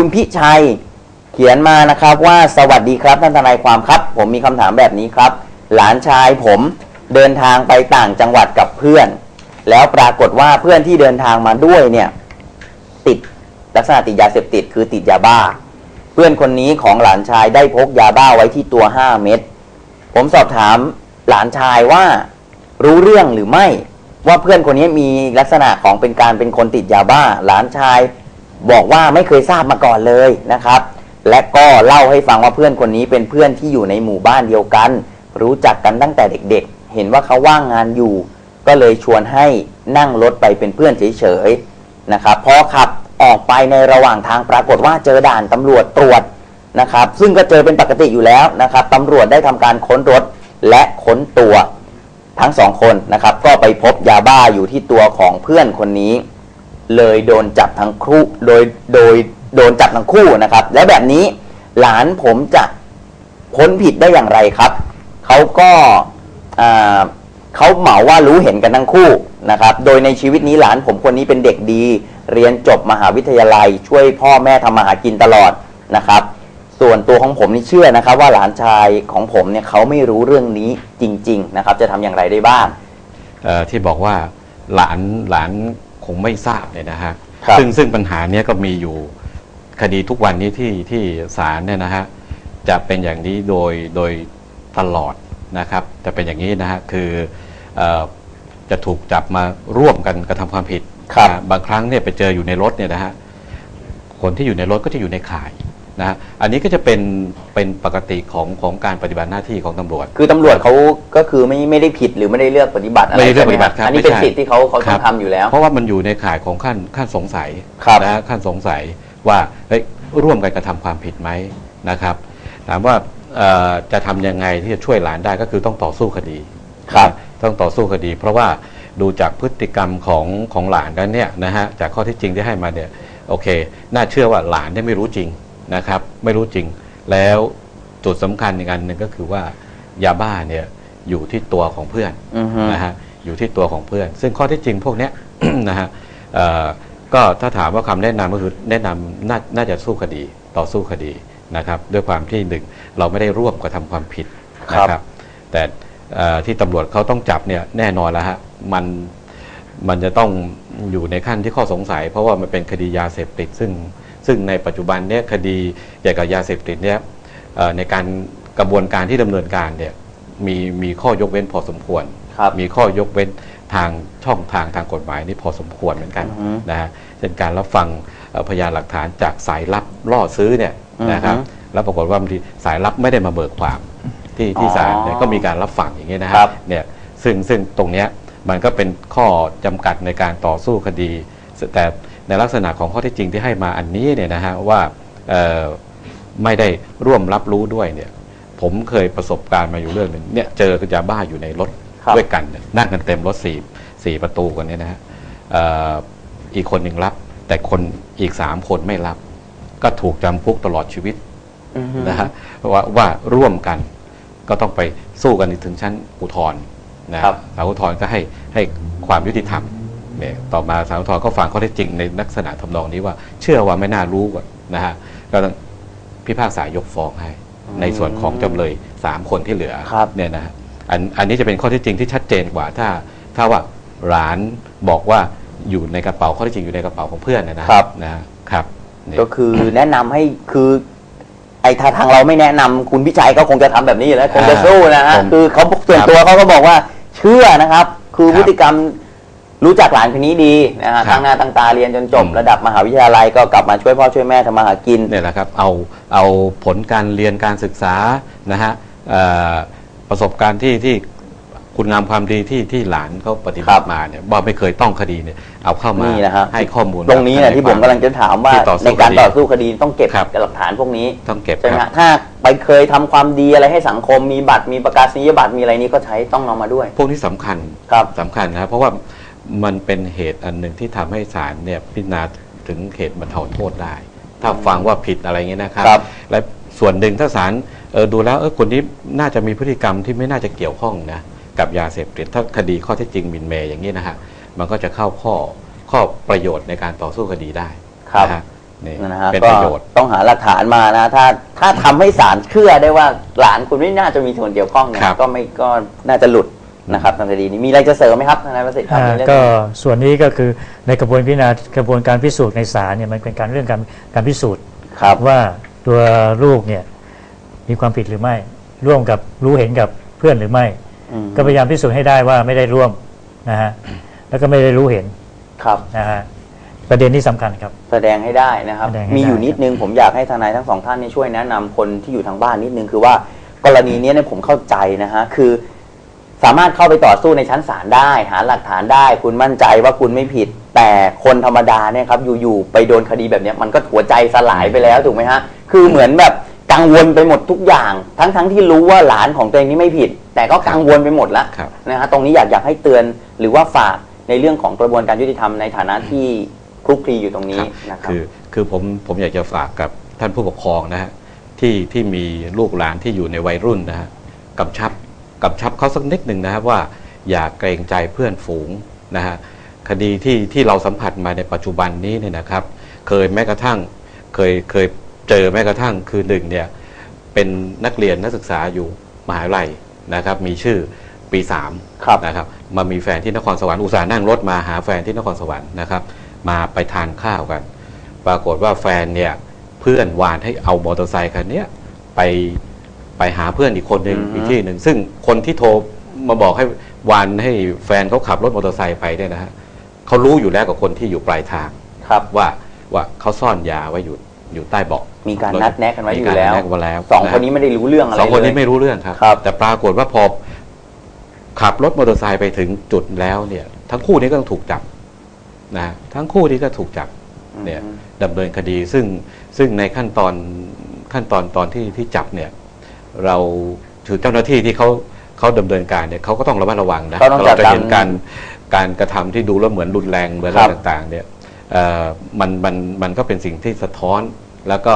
คุณพิชัยเขียนมานะครับว่าสวัสดีครับท่านทนายความครับ ผมมีคำถามแบบนี้ครับ หลานชายผมเดินทางไปต่างจังหวัดกับเพื่อน แล้วปรากฏว่าเพื่อนที่เดินทางมาด้วยเนี่ยติดลักษณะติดยาเสพติดคือติดยาบ้า เพื่อนคนนี้ของหลานชายได้พกยาบ้าไว้ที่ตัว5เม็ดผมสอบถามหลานชายว่ารู้เรื่องหรือไม่ ว่าเพื่อนคนนี้มีลักษณะของเป็นการเป็นคนติดยาบ้า หลานชาย บอกว่าไม่เคยทราบมาก่อนเลยนะครับ และก็เล่าให้ฟังว่าเพื่อนคนนี้เป็นเพื่อนที่อยู่ในหมู่บ้านเดียวกัน รู้จักกันตั้งแต่เด็กๆ เห็นว่าเขาว่างงานอยู่ ก็เลยชวนให้นั่งรถไปเป็นเพื่อนเฉยๆนะครับพอขับออกไปในระหว่างทางปรากฏว่าเจอด่านตำรวจตรวจนะครับ ซึ่งก็เจอเป็นปกติอยู่แล้วนะครับตำรวจได้ทำการค้นรถและค้นตัวทั้งสองคนนะครับ ก็ไปพบยาบ้าอยู่ที่ตัวของเพื่อนคนนี้ เลยโดนจับทั้งคู่โดยโดยโดนจับทั้งคู่นะครับ และแบบนี้หลานผมจะพ้นผิดได้อย่างไรครับเขาก็เขาเหมาว่ารู้เห็นกันทั้งคู่นะครับ โดยในชีวิตนี้หลานผมคนนี้เป็นเด็กดี เรียนจบมหาวิทยาลัย ช่วยพ่อแม่ทำมาหากินตลอดนะครับ ส่วนตัวของผมนี่เชื่อนะครับ ว่าหลานชายของผมเนี่ยเขาไม่รู้เรื่องนี้จริง ๆ นะครับ จะทำอย่างไรได้บ้างที่บอกว่าหลานหลาน งไม่ทราบเนี่ยนะฮะครับซึ่งซึ่งปัญหาเนี้ยก็มีอยู่คดีทุกวันนี้ที่ที่ศาลเนี่ยนะฮะจะเป็นอย่างนี้โดยโดยตลอดนะครับจะเป็นอย่างนี้นะฮะคือเออจะถูกจับมาร่วมกันกระทำความผิดครับนะบางครั้งเนี่ยไปเจออยู่ในรถเนี่ยนะฮะคนที่อยู่ในรถก็จะอยู่ในข่าย นะฮะอันนี้ก็จะเป็นเป็นปกติของของการปฏิบัติหน้าที่ของตำรวจ คือตำรวจเขาก็คือไม่ไม่ได้ผิดหรือไม่ได้เลือกปฏิบัติอะไรไม่ได้เลือกใช่หปฏิบัติครับอันนี้เป็นไม่ใช่ สิทธิ์ที่เขาเขาคต้รัอบงทำอยู่แล้ว เพราะว่ามันอยู่ในข่ายของขั้นขั้นสงสัยครับนะฮะขั้นสงสัยว่าเฮ้ยร่วมกันกระทำความผิดไหมนะครับ ถามว่าเอ่อจะทำยังไงที่จะช่วยหลานได้ก็คือต้องต่อสู้คดีครับ นะต้องต่อสู้คดี เพราะว่าดูจากพฤติกรรมของของหลานนั้นเนี่ยนะฮะจากข้อเที่จริงที่ให้มาเนี่ยโอเค น่าเชื่อว่าหลานเนี่ยไม่รู้จริง นะครับ ไม่รู้จริง แล้วจุดสำคัญอีกอันหนึ่งก็คือว่ายาบ้าเนี่ยอยู่ที่ตัวของเพื่อนอือฮึนะฮะอยู่ที่ตัวของเพื่อน ซึ่งข้อเที่จริงพวกเนี้ยนะฮะเอ่อก็ถ้าถามว่าคำแนะนำก็คือแนะนำน่าน่าจะสู้คดีต่อสู้คดีนะครับ ด้วยความที่หนึ่งเราไม่ได้ร่วมกระทำความผิดนะครับ แต่เอ่อที่ตำรวจเขาต้องจับเนี่ยแน่นอนแล้วฮะมันมันจะต้องอยู่ในขั้นที่ข้อสงสัย เพราะว่ามันเป็นคดียาเสพติดซึ่ง ซึ่งในปัจจุบันเนี่ยคดีเกี่ยวกับยาเสพติดเนี่ยเอ่อในการกระบวนการที่ดำเนินการเนี่ยมีมีข้อยกเว้นพอสมควรครับมีข้อยกเว้นทางช่องทางทางกฎหมายนี่พอสมควรเหมือนกันอือฮึนะฮะเช่นการรับฟังเอ่อพยานหลักฐานจากสายลับล่อซื้อเนี่ยนะครับอือฮึแล้วปรากฏว่าบางทีสายลับไม่ได้มาเบิกความที่ที่อ๋อศาลเนี่ยก็มีการรับฟังอย่างเงี้ยนะฮะครับเนี่ยซึ่งซึ่งตรงเนี้ยมันก็เป็นข้อจำกัดในการต่อสู้คดี แต่ ในลักษณะของข้อเที่จริงที่ให้มาอันนี้เนี่ยนะฮะว่าเอ่อไม่ได้ร่วมรับรู้ด้วยเนี่ยผมเคยประสบการณ์มาอยู่เรื่องหนึ่งเนี่ยเจอยาบ้าอยู่ในรถครับด้วยกันเนี่ยนั่งกันเต็มรถสี่สี่ประตูกันเนี่ยนะฮะเอ่ออีกคนหนึ่งรับ แต่คนอีกสามคนไม่รับ ก็ถูกจำคุกตลอดชีวิตอือฮึนะฮะว่าว่าร่วมกันก็ต้องไปสู้กันถึงชั้นอุทธรณ์นะครับศาลอุทธรณ์ก็ให้ให้ความยุติธรรม เนี่ยต่อมาศาลอุทธรณ์ก็ฟังข้อเท็จจริงในลักษณะทำนองนี้ว่า เชื่อว่าไม่น่ารู้ก่อนนะฮะก็ต้องพิพากษายกฟ้องให้ ในส่วนของจำเลยสามคนที่เหลือครับเนี่ยนะฮะอันอันนี้จะเป็นข้อเท็จจริงที่ชัดเจนกว่าถ้าถ้าว่าหลานบอกว่าอยู่ในกระเป๋าข้อเท็จจริงอยู่ในกระเป๋าของเพื่อนนะนะครับนะฮะครับนี่ก็คือแนะนำให้คือไอ้ถ้าทางเราไม่แนะนำคุณพิชัยก็คงจะทำแบบนี้อยู่แล้วคงจะสู้นะฮะผมคือเขาส่วนครับตัวเขาก็บอกว่าเชื่อนะครับ คือครับพฤติกรรม รู้จักหลานคนนี้ดีนะฮะครับตั้งหน้าตั้งตาเรียนจนจบ อืม ระดับมหาวิทยาลัยก็กลับมาช่วยพ่อช่วยแม่ทำมาหากิน เนี่ยแหละครับเอาเอาผลการเรียนการศึกษานะฮะเอ่อประสบการณ์ที่ที่คุณงามความดีที่ที่หลานเขาปฏิบัครัติบ มาเนี่ยว่าไม่เคยต้องคดีเนี่ยเอาเข้ามานี่นะฮะให้ข้อมูลตรงนี้นะที่ผมกำลังจะถามว่าที่ต่อสู้ในการคดีต่อสู้คดีต้องเก็บครับหลักฐานพวกนี้ต้องเก็บใช่ไหมครัฮะบ ถ้าไปเคยทำความดีอะไรให้สังคมมีบัตรมีประกาศนียบัตรมีอะไรนี้ก็ใช้ต้องเอามาด้วยพวกนี้สำคัญครับ สำคัญนะครับเพราะว่า มันเป็นเหตุอันหนึ่งที่ทำให้ศาลเนี่ยพิจารณาถึงเหตุบรรเทาโทษได้ ถ้าฟังว่าผิดอะไรเงี้ยนะครับครับและส่วนหนึ่งถ้าศาลเออดูแล้วเออคนนี้น่าจะมีพฤติกรรมที่ไม่น่าจะเกี่ยวข้องนะกับยาเสพติดถ้าคดีข้อเท็จจริงหมินเมย์อย่างนี้นะฮะมันก็จะเข้าข้อข้อประโยชน์ในการต่อสู้คดีได้ครับนะฮะนี่นะฮะเป็นก็ประโยชน์ต้องหาหลักฐานมานะถ้าถ้าทำให้ศาลเชื่อได้ว่าหลานคุณไม่น่าจะมีส่วนเกี่ยวข้องเนี่ยครับก็ไม่ก็น่าจะหลุด นะครับทางคดีนี้มีอะไรจะเสริมไหมครับทนายประสิทธิ์ครับอ่าในเรื่องก็นี้ ส่วนนี้ก็คือในกระบวนพิจารณากระบวนการพิสูจน์ในศาลเนี่ยมันเป็นการเรื่องการการพิสูจน์ครับ ว่าตัวลูกเนี่ยมีความผิดหรือไม่ ร่วมกับรู้เห็นกับเพื่อนหรือไม่ อืมก็พยายามพิสูจน์ให้ได้ว่าไม่ได้ร่วมนะฮะแล้วก็ไม่ได้รู้เห็นครับ นะฮะประเด็นที่สำคัญครับ แสดงให้ได้นะครับ แสดงให้มีอยู่ได้นิดนึงผมอยากให้ทนายทั้งสองท่านเนี่ยช่วยแนะนำคนที่อยู่ทางบ้านนิดนึงคือว่ากรณีเนี้ยเนี่ยผมเข้าใจนะฮะคือ สามารถเข้าไปต่อสู้ในชั้นศาลได้ หาหลักฐานได้ คุณมั่นใจว่าคุณไม่ผิด แต่คนธรรมดาเนี่ยครับอยู่ๆไปโดนคดีแบบเนี้ยมันก็หัวใจสลายไปแล้วถูกไหมฮะคือเหมือนแบบกังวลไปหมดทุกอย่าง ทั้งๆที่รู้ว่าหลานของตัวเองนี่ไม่ผิด แต่ก็กังวลไปหมดละครับนะฮะตรงนี้อยากอยากให้เตือนหรือว่าฝากในเรื่องของกระบวนการยุติธรรมในฐานะที่คลุกคลีอยู่ตรงนี้นะครับคือคือผมผมอยากจะฝากกับท่านผู้ปกครองนะฮะที่ที่มีลูกหลานที่อยู่ในวัยรุ่นนะฮะกำชับ กำชับเขาสักนิดหนึ่งนะครับว่าอย่าเกรงใจเพื่อนฝูงนะฮะคดีที่ที่เราสัมผัสมาในปัจจุบันนี้เนี่ยนะครับ เคยแม้กระทั่งเคยเคยเจอแม้กระทั่งคือหนึ่งเนี่ยเป็นนักเรียนนักศึกษาอยู่มหาวิทยาลัยนะครับ มีชื่อปีสามครับนะครับมามีแฟนที่นครสวรรค์อุตส่าห์นั่งรถมาหาแฟนที่นครสวรรค์นะครับ มาไปทานข้าวกัน ปรากฏว่าแฟนเนี่ยเพื่อนวานให้เอามอเตอร์ไซค์คันเนี้ยไป ไปหาเพื่อนอีกคนหนึ่งอือฮึอีกที่หนึ่งซึ่งคนที่โทรมาบอกให้วานให้แฟนเขาขับรถมอเตอร์ไซค์ไปเนี่ยนะฮะเขารู้อยู่แล้วกับคนที่อยู่ปลายทางครับ ว่าว่าเขาซ่อนยาไว้อยู่อยู่ใต้เบาะมีการนัดแนะกันไว้อยู่มีารแล้วนัดแนะกันไว้แล้วสองะคนนี้ไม่ได้รู้เรื่องอะไร สองคนนี้เลยไม่รู้เรื่องครับ ครับ แต่ปรากฏว่าพอขับรถมอเตอร์ไซค์ไปถึงจุดแล้วเนี่ย ทั้งคู่นี้ก็ต้องถูกจับนะทั้งคู่นี้ก็ถูกจับ เนี่ยอืมดำเนินคดีซึ่งซึ่งในขั้นตอนขั้นตอนตอนที่ที่จับเนี่ย เราถือเจ้าหน้าที่ที่เขาเขาดำเนินการเนี่ยเขาก็ต้องระมัดระวังนะเขาต้องเราจะจัดการ เห็นการการกระทำที่ดูแล้วเหมือนรุนแรงเหมือนคอะรัไรบต่างๆเนี่ยเอ่อมันมันมันก็เป็นสิ่งที่สะท้อน แล้วก็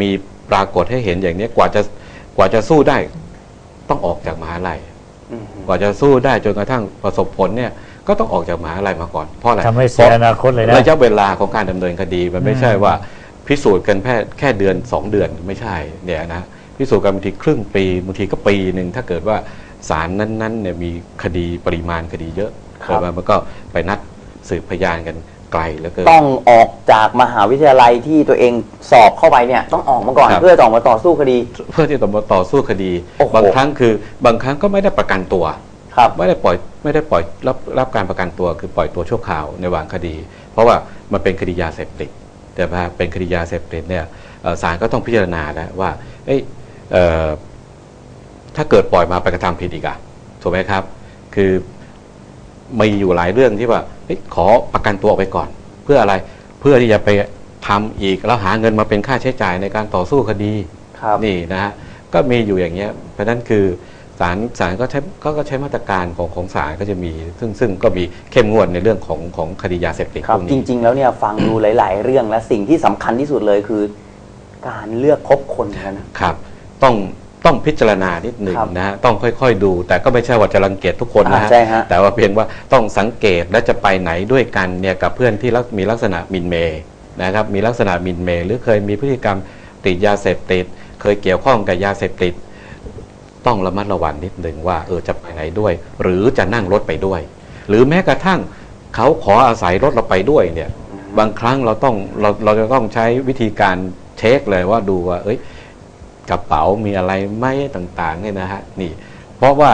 มีปรากฏให้เห็นอย่างนี้กว่าจะกว่าจะสู้ได้ต้องออกจากมหาลัย อืมกว่าจะสู้ได้จนกระทั่งประสบผลเนี่ยก็ต้องออกจากมหาลัยมาก่อนเพราะอะไรทำให้เสียอนาคตเลยนะ ระยะเวลาของการดำเนินคดีมันไม่ใช่อืมว่าพิสูจน์กันแค่แค่เดือนสองเดือนไม่ใช่เนี่ยนะ พิสูจน์กันบางทีครึ่งปีบางทีก็ปีหนึ่งถ้าเกิดว่าศาลนั้นๆเนี่ยมีคดีปริมาณคดีเยอะครับเกิดมามันก็ไปนัดสืบพยานกันไกลเหลือเกิน ต้องออกจากมหาวิทยาลัยที่ตัวเองสอบเข้าไปเนี่ยต้องออกมาก่อนครับ เพื่อจะออกมาต่อสู้คดี เพื่อที่จะมาต่อสู้คดี โอ้โห บางครั้งคือบางครั้งก็ไม่ได้ประกันตัว ครับ ไม่ได้ปล่อยไม่ได้ปล่อยรับรับการประกันตัวคือปล่อยตัวชั่วคราวในระหว่างคดี เพราะว่ามันเป็นคดียาเสพติดแต่พอเป็นคดียาเสพติดเนี่ยเอ่อศาลก็ต้องพิจารณาแล้วว่าเอ้ยเอ่อ ถ้าเกิดปล่อยมาไปกระทำผิดอีกอะถูกไหมครับ คือมีอยู่หลายเรื่องที่ว่าเฮ้ยขอประกันตัวออกไปก่อน เพื่ออะไรเพื่อที่จะไปทำอีกแล้วหาเงินมาเป็นค่าใช้จ่ายในการต่อสู้คดีครับนี่นะฮะก็มีอยู่อย่างเงี้ยเพราะฉะนั้นคือศาลศาลก็ใช้ก็ก็ใช้มาตรการของของศาลก็จะมี ซึ่งซึ่งก็มีเข้มงวดในเรื่องของของคดียาเสพติดครัพบวกจนี้ริง ๆ แล้วเนี่ยฟังดูหลาย ๆ เรื่องและสิ่งที่สำคัญที่สุดเลยคือ การเลือกคบคนกันนะครับ ต้องต้องพิจารณานิดหนึ่งครับนะฮะต้องค่อยๆดู แต่ก็ไม่ใช่ว่าจะรังเกียจทุกคนนะฮะอ่าใช่ฮะแต่ว่าเพียงว่าต้องสังเกตและจะไปไหนด้วยกันเนี่ยกับเพื่อนที่ลักมีลักษณะหมินเมย์นะครับมีลักษณะหมินเมย์หรือเคยมีพฤติกรรมติดยาเสพติด เคยเกี่ยวข้องกับยาเสพติด ต้องระมัดระวังนิดหนึ่งว่าเออจะไปไหนด้วย หรือจะนั่งรถไปด้วย หรือแม้กระทั่งเขาขออาศัยรถเราไปด้วยเนี่ย บางครั้งเราต้องเราเราจะต้องใช้วิธีการเช็คเลยว่าดูว่า เอ้ย กระเป๋ามีอะไรไหมต่างๆเนี่ยนะฮะนี่ เพราะว่า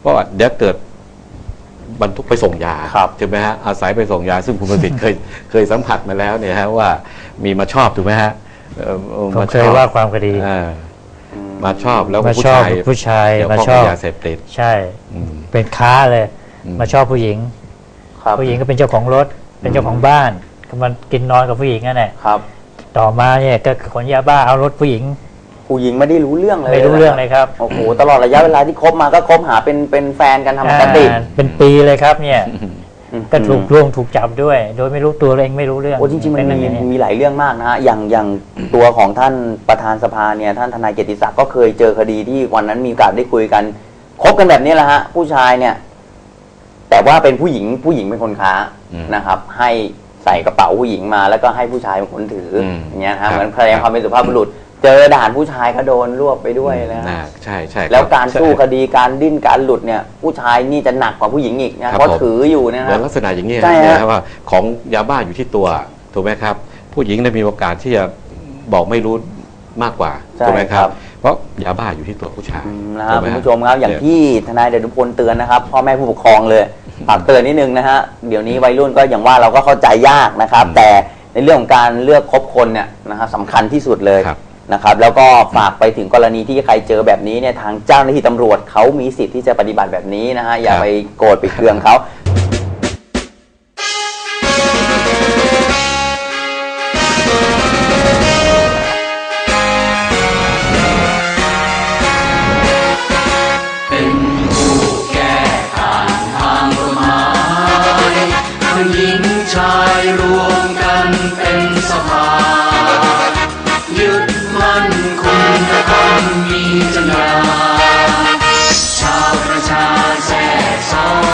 เพราะว่าเดี๋ยวเกิดบรรทุกไปส่งยาครับใช่ไหมฮะอาศัยไปส่งยา ซึ่งคุณประสิทธิ์เคยเคยสัมผัสมาแล้วเนี่ยฮะว่ามีมาชอบถูกไหมฮะเอ่อออผมมาเคชยอบว่าความคดีอ่ามาชอบแล้วมาผู้ชอบชายผู้ชายเกี่ยวมาข้องชอกับบยาเสพติดใช่อืมเป็นค้าเลยอืมมาชอบผู้หญิงครับผู้หญิงก็เป็นเจ้าของรถ เป็นเจ้าของบ้านก็มันกินนอนกับผู้หญิงนั่นแหละครับต่อมาเนี่ยก็ขนยาบ้าเอารถผู้หญิง ผู้หญิงไม่ได้รู้เรื่องเลยไม่รู้เรื่องเลยครับโอ้โหตลอดระยะเวลาที่คบมาก็คบหาเป็นเป็นแฟนกันทำปกติอ่าเป็นปีเลยครับเนี่ยอืมก็ถูกร่วงถูกจับด้วย โดยไม่รู้ตัวเองไม่รู้เรื่องโอ้จริงๆมันเป็มีอย่างนี้มีหลายเรื่องมากนะฮะอย่างอย่างตัวของท่านประธานสภาเนี่ยท่านทนายเกียรติศักดิ์ก็เคยเจอคดีที่วันนั้นมีโอกาสได้คุยกันคบกันแบบนี้แหละฮะผู้ชายเนี่ย แต่ว่าเป็นผู้หญิงผู้หญิงเป็นคนค้าอืมนะครับ ให้สใส่กระเป๋าผู้หญิงมา แล้วก็ให้ผู้ชายเป็นคนถืออมอย่างเงี้ยนะครัฮะบเหมือนแสดงความเป็นสุภาพบุรุษ เจอด่านผู้ชายก็โดนรวบไปด้วยนะฮะ อ่าใช่ใช่คบ แล้วการสู้คใช่ดีการดิ้นการหลุดเนี่ย ผู้ชายนี่จะหนักกว่าผู้หญิงอีกนะครับเพราะผม ถืออยู่เนยเหมือนนะลักษณะอย่างนี้ยใช่ฮะ นะครับว่าของยาบ้าอยู่ที่ตัวถูกไหมครับ ผู้หญิงเนี่ยมีโอกาสที่จะบอกไม่รู้มากกว่าใช่ถูกไหมคครัรับบเพราะยาบ้าอยู่ที่ตัวผู้ชายอืมนะครับถูกไหคุณฮผู้ชมครับอย่างเนี่ย ที่ทนายเดชนุพลเตือนนะครับพ่อแม่ผู้ปกครองเลยฝากเตือนนิดนึงนะฮะเดี๋ยวนี้วัยรุ่นก็อย่างว่าเราก็เข้าใจยากนะครับ อืมแต่ในเรื่องของการเลือกคบคนเนี่ยนะฮะสำคัญที่สุดเลยครับ นะครับแล้วก็ฝากไปถึงกรณีที่ใครเจอแบบนี้เนี่ยทางเจ้าหน้าที่ตำรวจเขามีสิทธิ์ที่จะปฏิบัติแบบนี้นะฮะอย่าครับไปโกรธไปเคืองเขา